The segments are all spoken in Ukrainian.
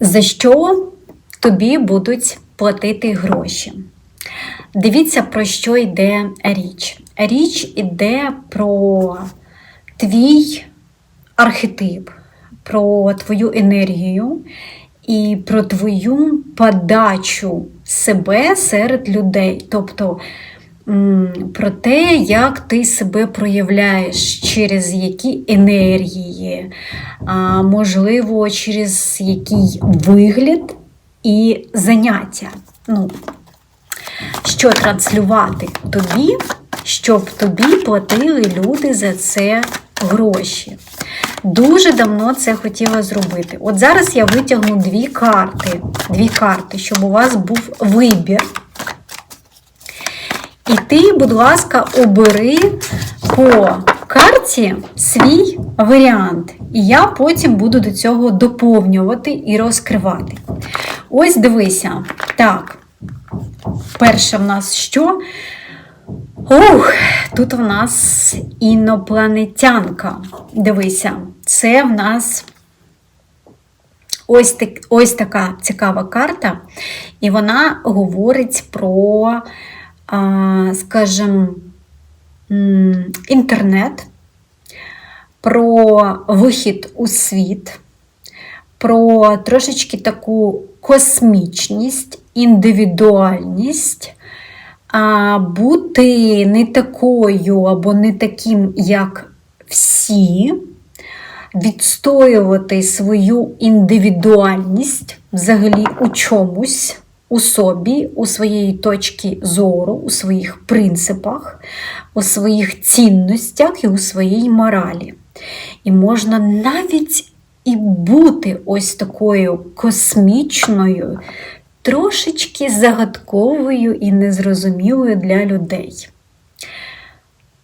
За що тобі будуть платити гроші? Дивіться, про що йде річ. Річ іде про твій архетип, про твою енергію і про твою подачу себе серед людей. Тобто про те, як ти себе проявляєш, через які енергії, а, можливо, через який вигляд і заняття. Ну, що транслювати тобі, щоб тобі платили люди за це гроші. Дуже давно це хотіла зробити. От зараз я витягну дві карти, дві карти, щоб у вас був вибір. І ти, будь ласка, обери по карті свій варіант. І я потім буду до цього доповнювати і розкривати. Ось дивися. Так, перше в нас що? Ух, тут в нас інопланетянка. Дивися, це в нас ось, так, ось така цікава карта, і вона говорить про, скажімо, інтернет, про вихід у світ, про трошечки таку космічність, індивідуальність бути не такою або не таким, як всі, відстоювати свою індивідуальність взагалі у чомусь, у собі, у своїй точці зору, у своїх принципах, у своїх цінностях і у своїй моралі. І можна навіть і бути ось такою космічною, трошечки загадковою і незрозумілою для людей.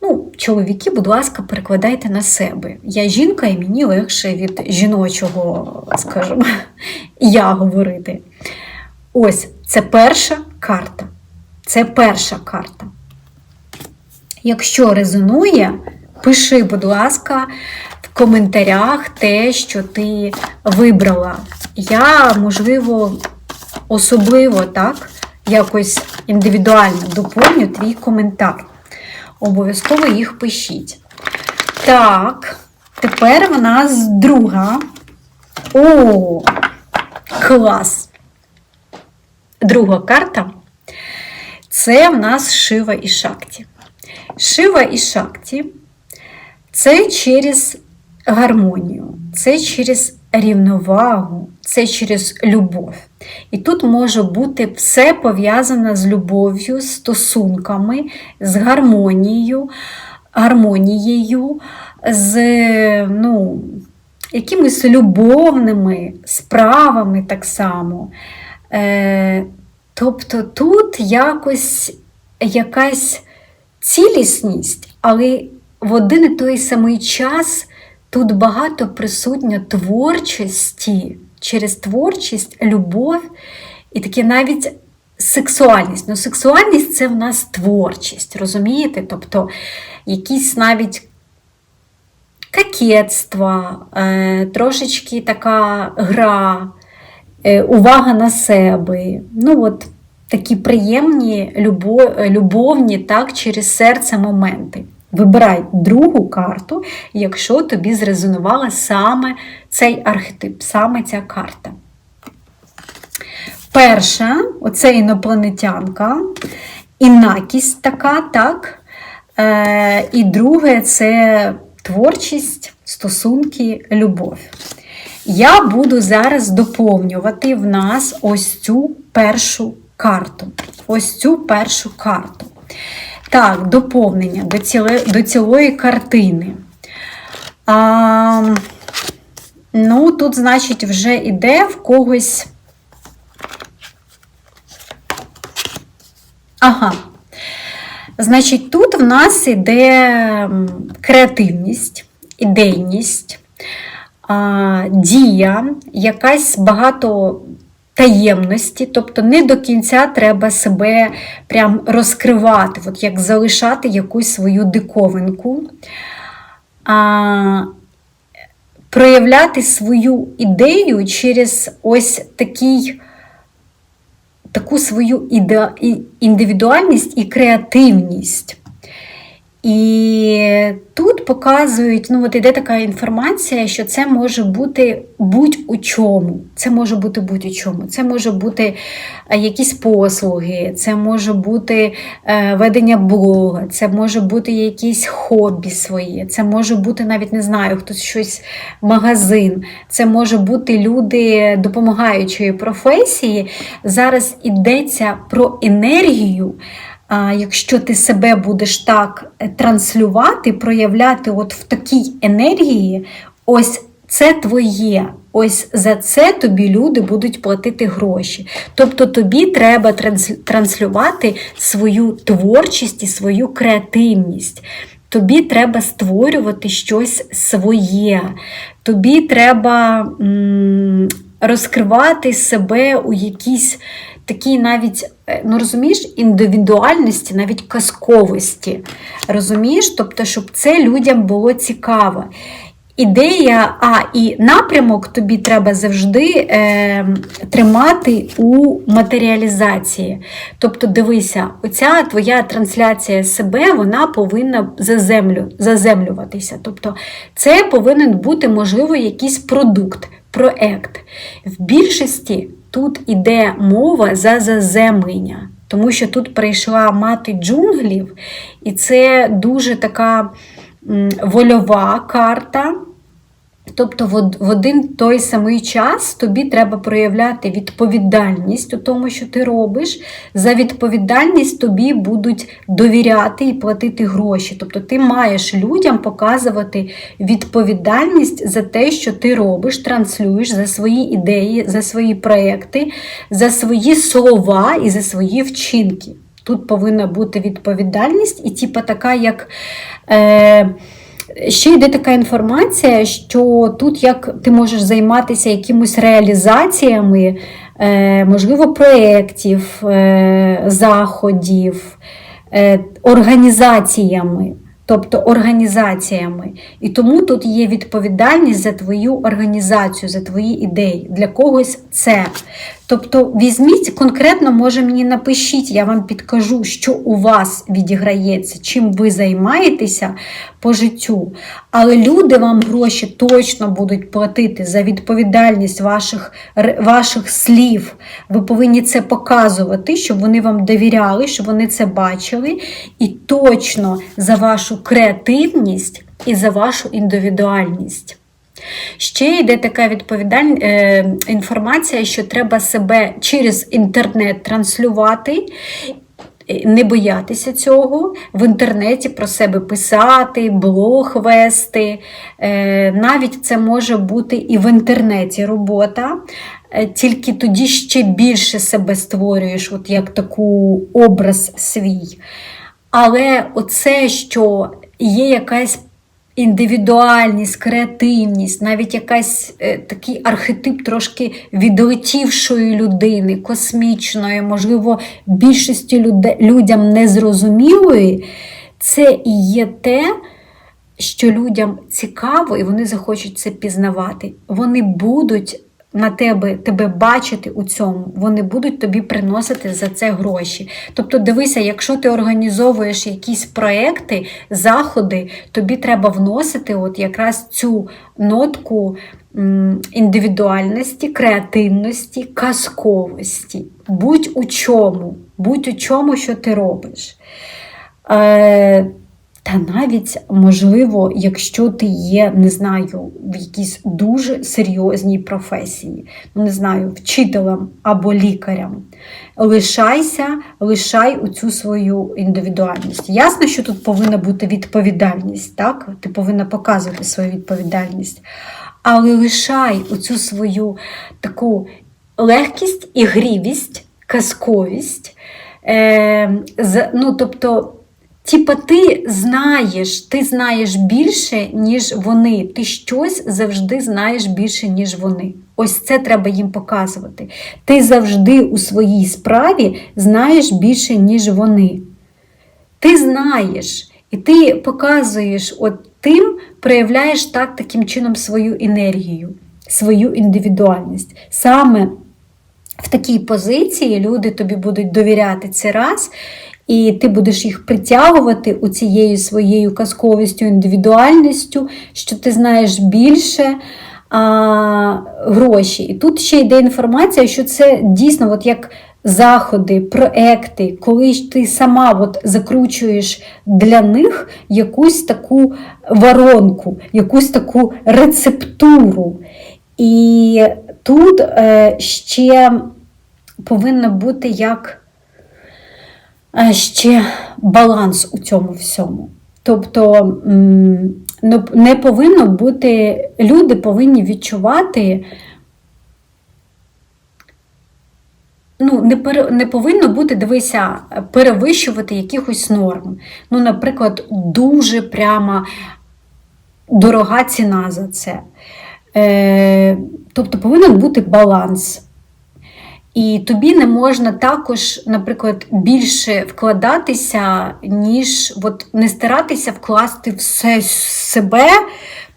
Ну, чоловіки, будь ласка, перекладайте на себе. Я жінка, і мені легше від жіночого, скажімо, я говорити. Ось, це перша карта. Це перша карта. Якщо резонує, пиши, будь ласка, в коментарях те, що ти вибрала. Я, можливо, особливо так, якось індивідуально доповню твій коментар. Обов'язково їх пишіть. Так, тепер в нас друга. О, клас! Друга карта це в нас Шива і Шакті. Шива і Шакті це через гармонію, це через рівновагу, це через любов. І тут може бути все пов'язане з любов'ю, стосунками, з гармонією, гармонією, з ну, якимись любовними справами так само. Е, Тобто тут якось якась цілісність, але в один і той самий час тут багато присутня творчості, через творчість, любов і таке навіть сексуальність. Ну, сексуальність це в нас творчість, розумієте? Тобто якісь навіть кокетство, е, трошечки така гра, увага на себе. Ну, от Такі приємні, любовні так, через серце моменти. Вибирай другу карту, якщо тобі зрезонувала саме цей архетип, саме ця карта. Перша оце інопланетянка, інакість така, так? Е, І друге це творчість, стосунки, любов. Я буду зараз доповнювати в нас ось цю першу карту. Ось цю першу карту. Так, доповнення до ціле, до цілої картини. А, Ну, тут, значить, вже йде в когось. Ага. Значить, тут в нас іде креативність, ідейність, дія, якась багато таємності, тобто не до кінця треба себе прям розкривати, от як залишати якусь свою диковинку. А, проявляти свою ідею через ось такий. Таку свою індивідуальність і креативність. І тут показують, ну от іде така інформація, що це може бути будь-у чому. Це може бути будь-у чому. Це може бути е, якісь послуги, це може бути е, ведення блога, це може бути якісь хобі свої, це може бути навіть не знаю, хтось щось магазин, це може бути люди допомагаючої професії. Зараз йдеться про енергію. Якщо ти себе будеш так е, транслювати, проявляти от в такій енергії, ось це твоє. Ось за це тобі люди будуть платити гроші. Тобто тобі треба транслювати свою творчість і свою креативність. Тобі треба створювати щось своє. Тобі треба м, розкривати себе у якійсь такій навіть, е, ну розумієш, індивідуальності, навіть казковості. Розумієш? Тобто, щоб це людям було цікаво. Ідея, а і напрямок тобі треба завжди е, тримати у матеріалізації. Тобто, дивися, оця твоя трансляція себе вона повинна заземлю, заземлюватися. Тобто, це повинен бути, можливо, якийсь продукт, проект. В більшості тут іде мова за заземлення. Тому що тут прийшла мати джунглів, і це дуже така вольова карта. Тобто в один той самий час тобі треба проявляти відповідальність у тому, що ти робиш. За відповідальність тобі будуть довіряти і платити гроші. Тобто ти маєш людям показувати відповідальність за те, що ти робиш, транслюєш за свої ідеї, за свої проекти, за свої слова і за свої вчинки. Тут повинна бути відповідальність, і типа така, як. Е, Ще йде така інформація, що тут як ти можеш займатися якимось реалізаціями, е, можливо, проєктів, е, заходів, е, організаціями. Тобто організаціями. І тому тут є відповідальність за твою організацію, за твої ідеї. Для когось це. Тобто, візьміть конкретно, може мені напишіть, я вам підкажу, що у вас відіграється, чим ви займаєтеся по життю. Але люди вам гроші точно будуть платити за відповідальність ваших, ваших слів. Ви повинні це показувати, щоб вони вам довіряли, щоб вони це бачили. І точно за вашу креативність і за вашу індивідуальність. Ще йде така відповідаль... е, інформація, що треба себе через інтернет транслювати, е, не боятися цього, в інтернеті про себе писати, блог вести. Е, Навіть це може бути і в інтернеті робота. Е, Тільки тоді ще більше себе створюєш, от як таку образ свій. Але оце, що є якась індивідуальність, креативність, навіть якась е, такий архетип трошки відлетівшої людини, космічної, можливо, більшості люде, людям незрозумілої, це і є те, що людям цікаво, і вони захочуть це пізнавати. Вони будуть на тебе, тебе бачити у цьому, вони будуть тобі приносити за це гроші. Тобто, дивися, якщо ти організовуєш якісь проекти, заходи, тобі треба вносити от якраз цю нотку індивідуальності, креативності, казковості. Будь у чому, будь у чому, що ти робиш. Е, та навіть, можливо, якщо ти є, не знаю, в якійсь дуже серйозній професії, ну не знаю, вчителем або лікарем, лишайся, лишай у цю свою індивідуальність. Ясно, що тут повинна бути відповідальність, так? Ти повинна показувати свою відповідальність. Але лишай оцю свою таку легкість, ігрівість, казковість. Е, ну, тобто, Типа, ти знаєш, ти знаєш більше, ніж вони. Ти щось завжди знаєш більше, ніж вони. Ось це треба їм показувати. Ти завжди у своїй справі знаєш більше, ніж вони. Ти знаєш, і ти показуєш, от тим проявляєш так таким чином свою енергію, свою індивідуальність. Саме в такій позиції люди тобі будуть довіряти це раз, і ти будеш їх притягувати у цією своєю казковістю, індивідуальністю, що ти знаєш більше а, гроші. І тут ще йде інформація, що це дійсно от як заходи, проекти, коли ти сама от закручуєш для них якусь таку воронку, якусь таку рецептуру. І тут е, ще повинно бути як ще баланс у цьому всьому. Тобто ну, не повинно бути, люди повинні відчувати, ну, не, пере, не повинно бути, дивися, перевищувати якихось норм. Ну, наприклад, дуже прямо дорога ціна за це. Е, Тобто повинен бути баланс. І тобі не можна також, наприклад, більше вкладатися, ніж от не старатися вкласти все себе,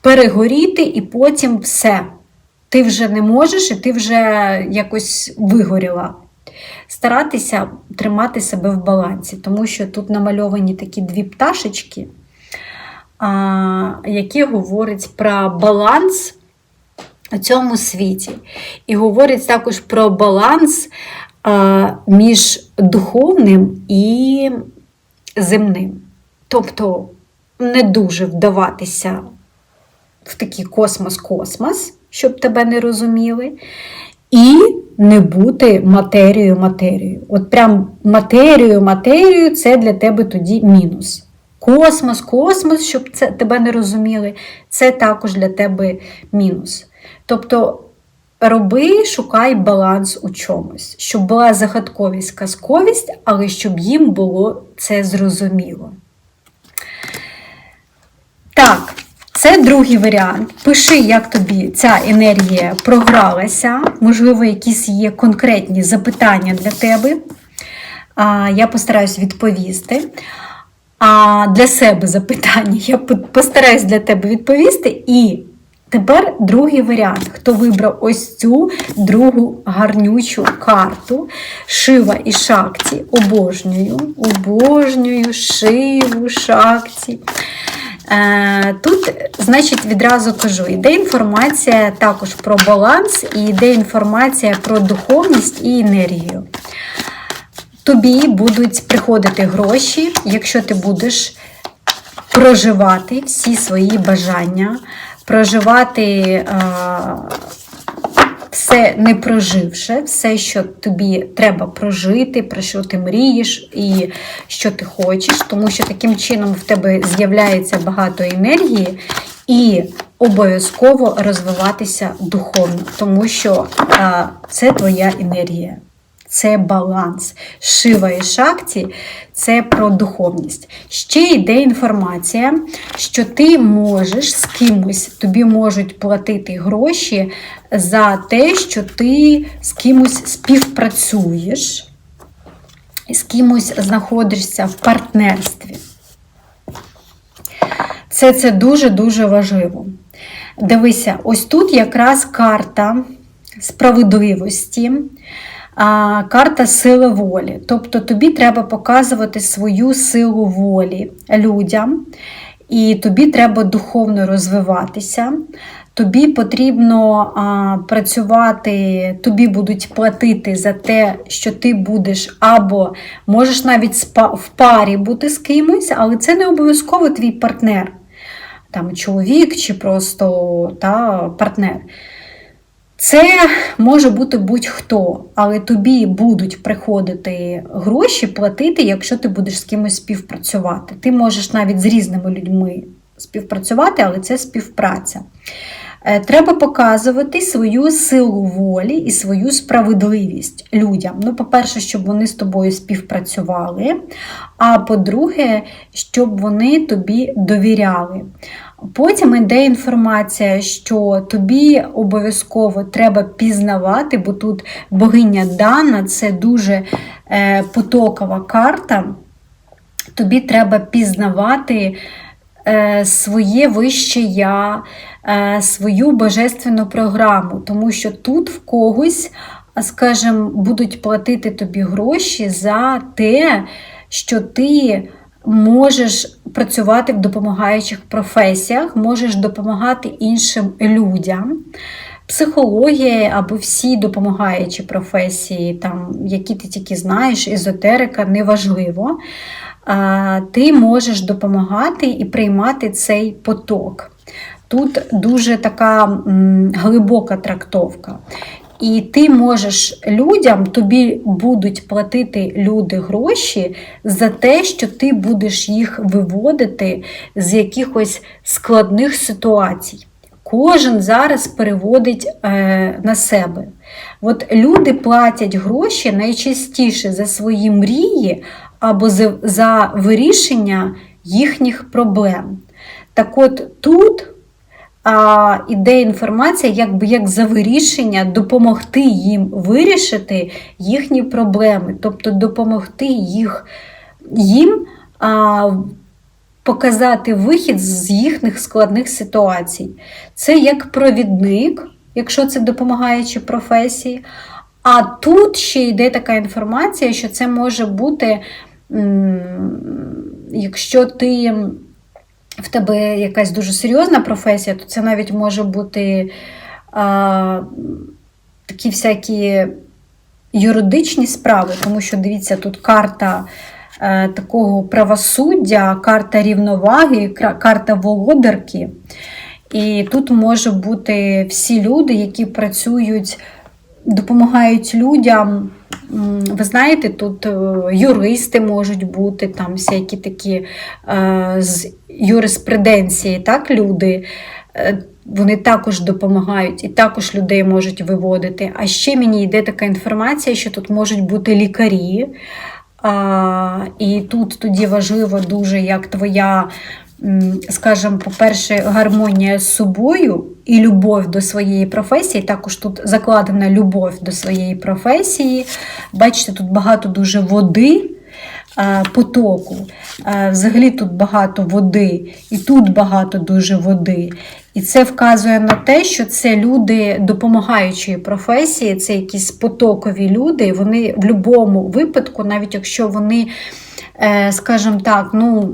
перегоріти і потім все. Ти вже не можеш, і ти вже якось вигоріла. Старатися тримати себе в балансі, тому що тут намальовані такі дві пташечки, які говорять про баланс у цьому світі. І говорить також про баланс між духовним і земним. Тобто не дуже вдаватися в такий космос-космос, щоб тебе не розуміли, і не бути матерією матерією. От прям матерією матерією це для тебе тоді мінус. Космос, космос, щоб це тебе не розуміли, це також для тебе мінус. Тобто роби, шукай баланс у чомусь, щоб була загадковість, казковість, але щоб їм було це зрозуміло. Так, це другий варіант. Пиши, як тобі ця енергія програлася, можливо, якісь є конкретні запитання для тебе. Я постараюсь відповісти. А для себе запитання я постараюсь для тебе відповісти. І Тепер другий варіант. Хто вибрав ось цю другу гарнючу карту Шива і шакті. Обожнюю, обожнюю шиву, шакті. Е, тут, значить, відразу кажу, йде інформація також про баланс, і йде інформація про духовність і енергію. Тобі будуть приходити гроші, якщо ти будеш проживати всі свої бажання проживати все не проживши, все, що тобі треба прожити, про що ти мрієш і що ти хочеш, тому що таким чином в тебе з'являється багато енергії і обов'язково розвиватися духовно, тому що а, це твоя енергія це баланс. Шива і шакті це про духовність. Ще йде інформація, що ти можеш з кимось, тобі можуть платити гроші за те, що ти з кимось співпрацюєш, з кимось знаходишся в партнерстві. Це це дуже-дуже важливо. Дивися, ось тут якраз карта справедливості карта сили волі. Тобто тобі треба показувати свою силу волі людям, і тобі треба духовно розвиватися. Тобі потрібно а, працювати, тобі будуть платити за те, що ти будеш, або можеш навіть в парі бути з кимось, але це не обов'язково твій партнер, там чоловік чи просто та, партнер. Це може бути будь-хто, але тобі будуть приходити гроші платити, якщо ти будеш з кимось співпрацювати. Ти можеш навіть з різними людьми співпрацювати, але це співпраця. Е, треба показувати свою силу волі і свою справедливість людям. Ну, по-перше, щоб вони з тобою співпрацювали, а по-друге, щоб вони тобі довіряли. Потім йде інформація, що тобі обов'язково треба пізнавати, бо тут богиня Дана це дуже е, потокова карта. Тобі треба пізнавати е, своє вище я, е, свою божественну програму, тому що тут в когось, скажімо, будуть платити тобі гроші за те, що ти можеш працювати в допомагаючих професіях, можеш допомагати іншим людям. Психологія або всі допомагаючі професії, там, які ти тільки знаєш, езотерика, неважливо. Ти можеш допомагати і приймати цей поток. Тут дуже така глибока трактовка. І ти можеш людям, тобі будуть платити люди гроші за те, що ти будеш їх виводити з якихось складних ситуацій. Кожен зараз переводить е, на себе. От люди платять гроші найчастіше за свої мрії або за, за вирішення їхніх проблем. Так от тут а, іде інформація, якби як за вирішення допомогти їм вирішити їхні проблеми, тобто допомогти їх, їм а, показати вихід з їхніх складних ситуацій. Це як провідник, якщо це допомагаючі професії. А тут ще йде така інформація, що це може бути, якщо ти в тебе якась дуже серйозна професія, то це навіть може бути а, такі всякі юридичні справи, тому що дивіться, тут карта е, такого правосуддя, карта рівноваги, карта володарки. І тут може бути всі люди, які працюють, допомагають людям. Ви знаєте, тут е, юристи можуть бути, там всякі такі е, з юриспруденції, так, люди. Е, вони також допомагають і також людей можуть виводити. А ще мені йде така інформація, що тут можуть бути лікарі. А, І тут тоді важливо дуже, як твоя, скажімо, по-перше, гармонія з собою і любов до своєї професії. Також тут закладена любов до своєї професії. Бачите, тут багато дуже води. Е, потоку. Е, взагалі тут багато води, і тут багато дуже води. І це вказує на те, що це люди допомагаючої професії, це якісь потокові люди. Вони в будь-якому випадку, навіть якщо вони, е, скажімо так, ну.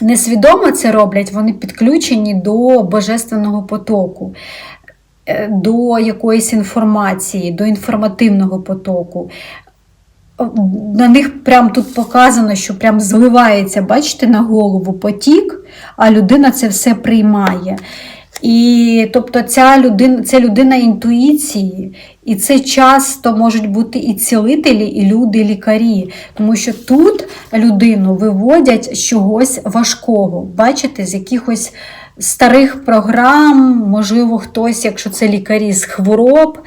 Несвідомо це роблять, вони підключені до божественного потоку, до якоїсь інформації, до інформативного потоку на них прям тут показано, що прям зливається, бачите, на голову потік, а людина це все приймає. І тобто ця людина це людина інтуїції, і це часто можуть бути і цілителі, і люди-лікарі. Тому що тут людину виводять з чогось важкого, бачите, з якихось старих програм, можливо, хтось, якщо це лікарі з хвороб,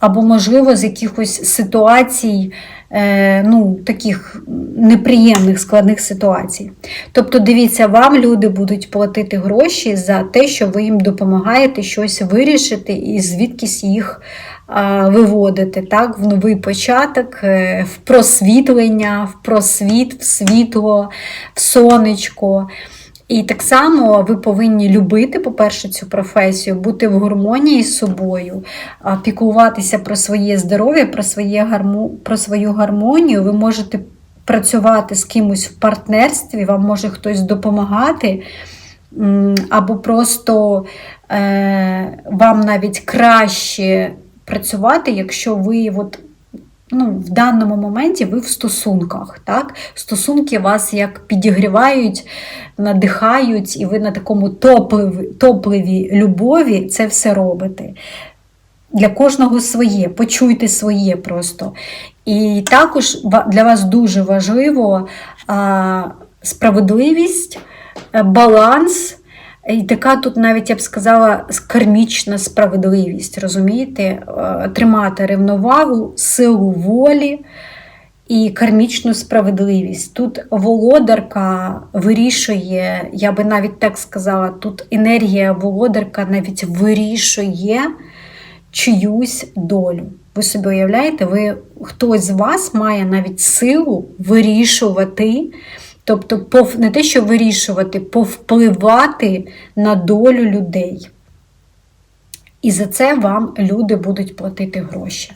або, можливо, з якихось ситуацій. Е, ну, таких неприємних складних ситуацій. Тобто, дивіться, вам люди будуть платити гроші за те, що ви їм допомагаєте щось вирішити і звідкись їх виводити так, в новий початок, е, в просвітлення, в просвіт, в світло, в сонечко. І так само ви повинні любити, по-перше, цю професію, бути в гармонії з собою, піклуватися про своє здоров'я, про про свою гармонію. Ви можете працювати з кимось в партнерстві, вам може хтось допомагати, або просто е, вам навіть краще працювати, якщо ви от ну, в даному моменті ви в стосунках. так? Стосунки вас як підігрівають, надихають, і ви на такому топливі, топливі любові це все робите. Для кожного своє, почуйте своє просто. І також для вас дуже важливо а, справедливість, баланс. І така тут навіть я б сказала кармічна справедливість, розумієте? Е, тримати рівновагу, силу волі і кармічну справедливість. Тут володарка вирішує, я би навіть так сказала, тут енергія володарка навіть вирішує чиюсь долю. Ви собі уявляєте, ви, хтось з вас має навіть силу вирішувати Тобто, не те, що вирішувати, повпливати на долю людей. І за це вам люди будуть платити гроші.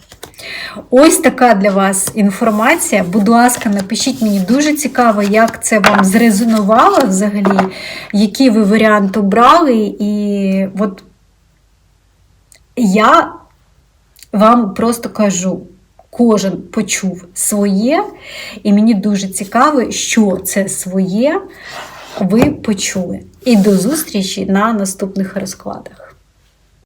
Ось така для вас інформація. Будь ласка, напишіть мені дуже цікаво, як це вам зрезонувало взагалі, які ви варіант обрали. І от я вам просто кажу, кожен почув своє, і мені дуже цікаво, що це своє ви почули. І до зустрічі на наступних розкладах.